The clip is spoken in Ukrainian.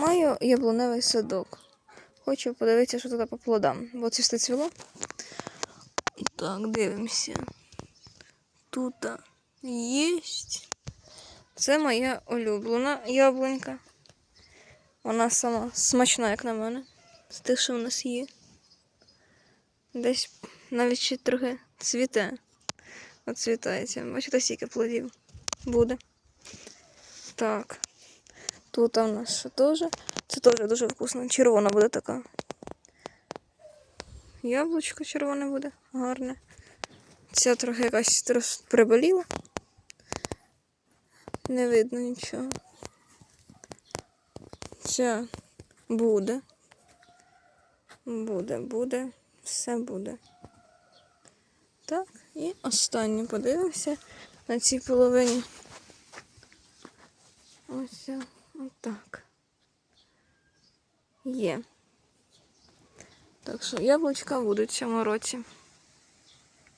Маю яблуневий садок. Хочу подивитися, що тут по плодам. Бо це все цвіло. Так, дивимося. Тут є. Це моя улюблена яблунька. Вона сама смачна, як на мене. З тих, що в нас є. Десь навіть ще трохи цвіте. Оцвітається. Бачите, скільки плодів буде. Так. Тут у нас що теж. Це теж дуже вкусно. Червона буде така. Яблучко червоне буде, гарне. Ця трохи якась трос приболіла. Не видно нічого. Ця буде. Буде, буде, все буде. Так, і останнє подивимося на цій половині. Ось ця, отак. Є. Так що яблучка будуть в цьому році.